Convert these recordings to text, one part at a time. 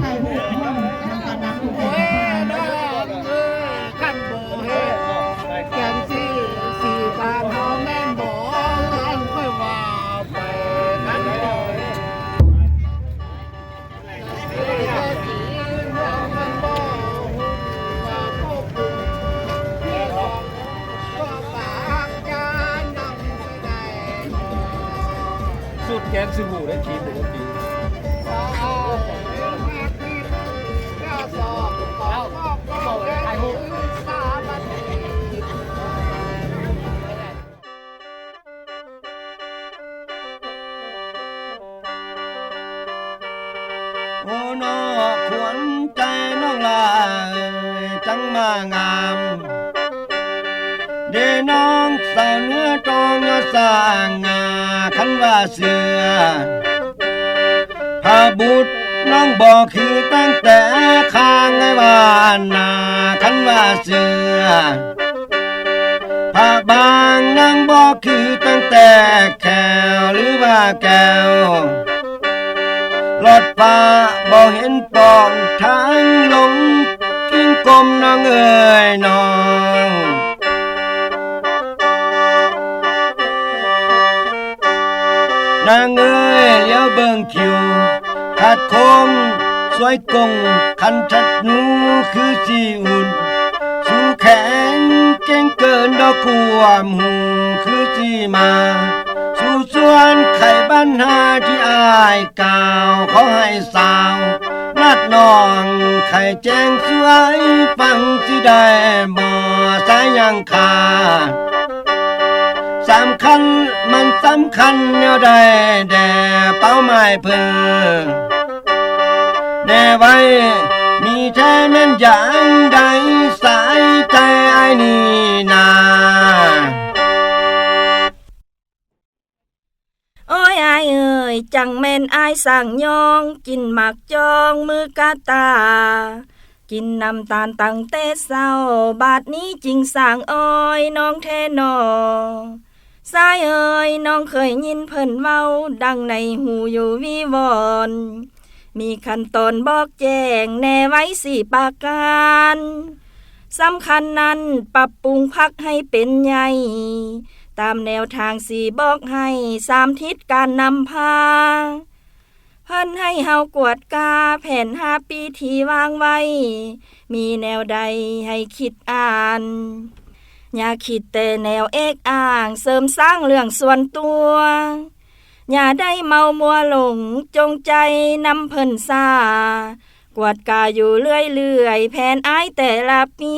ไทยหูห้องทางการนักโอ้ยน้องเอ้ยขันโบเฮดแกงซี่สี่บาทเฮาแม่นบ่อันค่อยว่าไปนั้นเด้อเอ้ยก็สิน้องมันบ่ว่าพวกคุณเฮ็ดออกก็ปากจานนั่งสิได้ สุดแกงสิบูได้ทีปกติ งางามเดน้องสาวเนื้อตองยสร้างงาคันว่าเสือพาบุตรน้องบอกคือตั้งแต่ข้างไอ้บ้านนาคันว่าเสือพาบางนางบอกคือตั้งแต่แขวหรือว่าแก้วรถฟ้าบ่เห็นปองท้า นางเอ้ยเลี้ยวเบิ่งคิว ขาดคมสวยกงคันทัดนูคือสีอุ่น สู้แข็งเก่งเกินดอกความหูคือสีมา สู่ส่วนไข่บ้านหาที่อายกาวเขอให้สาวนัดน้องไข่แจ้งสวยฟังสิได้บ่สายยังขาด สำคัญมันสำคัญแนวใดแด่เป้าหมายเพิ่นแน่ไว้มีแท้แม่นอย่างใดสายใจไอ้นี่นาโอ้ยอเอ่ยจังแม่นไอสั่งยอง กินหมักจองมือกาตา กินน้ำตาลตั้งแต่เศร้า บาดนี้จริงสั่งอ้อยน้องแท้นอ สายเอ่ยน้องเคยยินเพิ่นเว้า ดังในหูอยู่วิวอนมีขั้นตอนบอกแจ้งแน่ไว้สี่ปากการสำคัญนั้นปรับปรุงพักให้เป็นใหญ่ ตามแนวทางสี่บอกให้สามทิศการนำพา เพิ่นให้เฮากวดกาแผ่นห้าปีที่วางไว้ มีแนวใดให้คิดอ่าน ย่าคิดแต่แนวเอกอ้าง เสริมสร้างเรื่องส่วนตัวอย่าได้เมามัวหลงจงใจนำเพิ่นซากวดกาอยู่เรื่อยๆแผนอ้ายแต่ละปี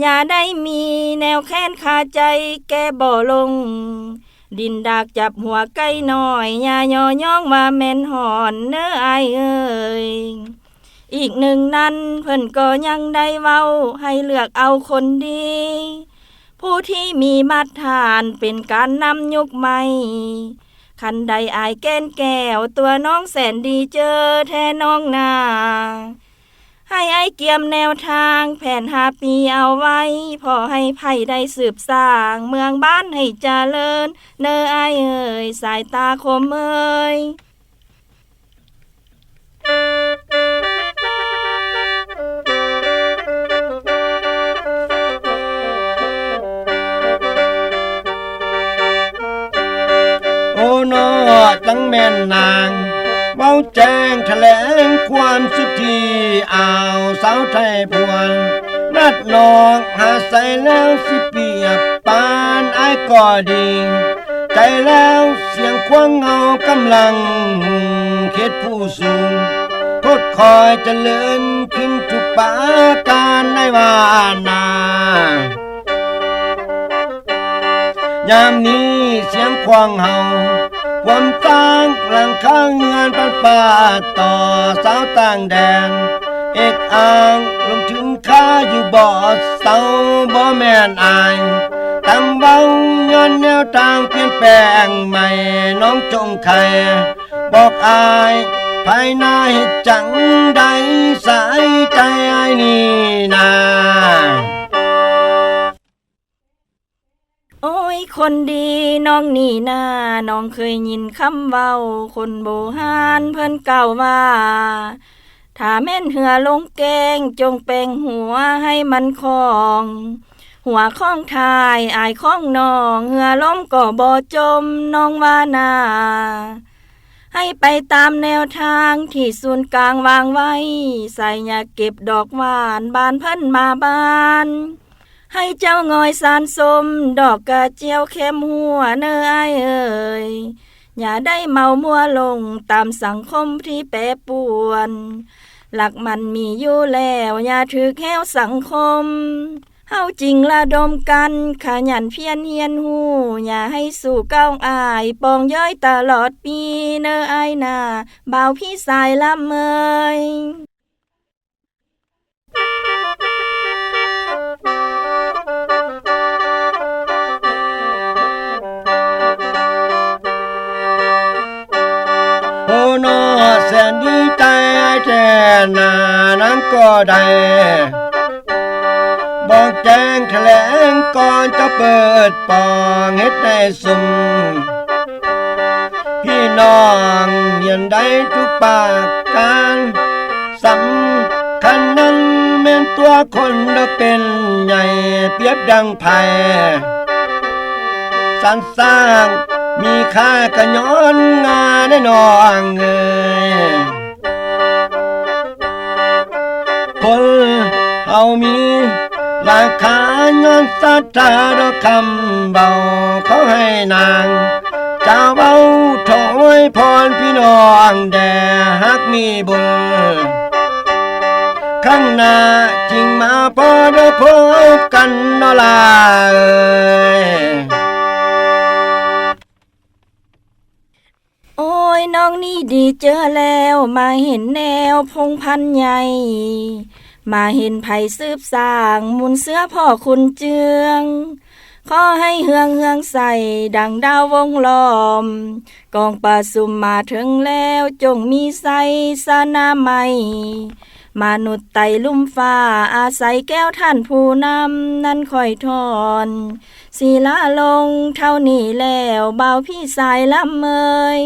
อย่าได้มีแนวแค้นคาใจแกบ่ลง ดินดากจับหัวไก่น้อยอย่าย่อย่องว่าแม่นหอนเนื้ออายเอ้ย อีกหนึ่งนั้นเพิ่นก็ยังได้เว้าให้เลือกเอาคนดี ผู้ที่มีมาตรฐานเป็นการนำยุคใหม่ คันใดอายแก้นแก้วตัวน้องแสนดีเจอแท้น้องนา ให้ไอ้เกียมแนวทางแผนหาปีเอาไว้ พอให้ไผ่ได้สืบสร้างเมืองบ้านให้เจริญ เนอไอเอ่ยสายตาคมเอ่ย นอตั้งแม่นนางเบ้าแจ้งแถลงความสุขที่อ่าวสาวไทยพวนนัดนองหาใส่แล้วสิเปียบปานไอ้ายก็ดีใจแล้วเสียงควงเงากำลังเขตผู้สูงพดคอยเจริญขึ้นทุกปาการในวานายามนี้เสียงควงเห่า ความตั้งหลังข้างเงินปันป่าต่อสาวต่างแดน เอกอ่างลงถึงข้าอยู่บ่อเศร้าบ่แม่นอายตั้งเบาย้อนแนวทางเปลี่ยนแปลงใหม่น้องจงไขบอกอายภายในจังใดสายใจอายนี่นา โอ้ยคนดีน้องนี่นาน้องเคยยินคำเว้า คนโบหานเพิ่นเก่าว่าถ้าแม่นเหือลงแกง จงแปลงหัวให้มันคอง หัวข้องทายอายข้องน้องเหือล้มก็บ่จมน้องว่านาให้ไปตามแนวทางที่ศูนย์กลางวางไว้ ใส่ยาเก็บดอกหวานบานเพิ่นมาบาน ให้เจ้างอยสารสม ดอกกระเจียวเข้มหัวเนอไอายเอ่ยอย่าได้เมามัวลงตามสังคมที่แปรปวน หลักมันมีอยู่แล้ว อย่าถือแค้วสังคมเฮาจริงละดมกันขยันเพียรเฮียนหูอย่าให้สู่ก้าวอายปองย้อยตลอดปีเนอไอนาบ่าวพี่สายละเมย นอแสนดีใจแท่นานั้นก็ได้บอกแจ้งแถลงก่อนจะเปิดปองเฮ็ดได้สุ่มพี่น้องเห็นได้ทุกปากการสำคัญนั้นแม่นตัวคนเราเป็นใหญ่เปียบดังไผ่สรรสร้าง มีค่าก็ย้อนงาได้น้องเอ้ยคนเฮามีราคาย้อนศรัทธาดอกคำเบาเขาให้นางเจ้าเบาถอยพรพี่น้องแด่ฮักมีบุญข้างหน้าจริงมาพอได้พบกันนอลาเอ้ย ยน้องนี่ดีเจอแล้ว มาเห็นแนวพงพันใหญ่ มาเห็นไผ่ซืบสร้างมุนเสื้อพ่อคุณเจืองขอให้เฮืองเฮืองใส่ดังดาววงล้อม กองปลาสุมมาถึงแล้วจงมีใสสนาใหม่มนุษย์ไต่ลุ่มฟ้าอาศัยแก้วท่านผู้นำ นั้นคอยทอนศีลาลงเท่านี้แล้วเบาพี่สายลำเมย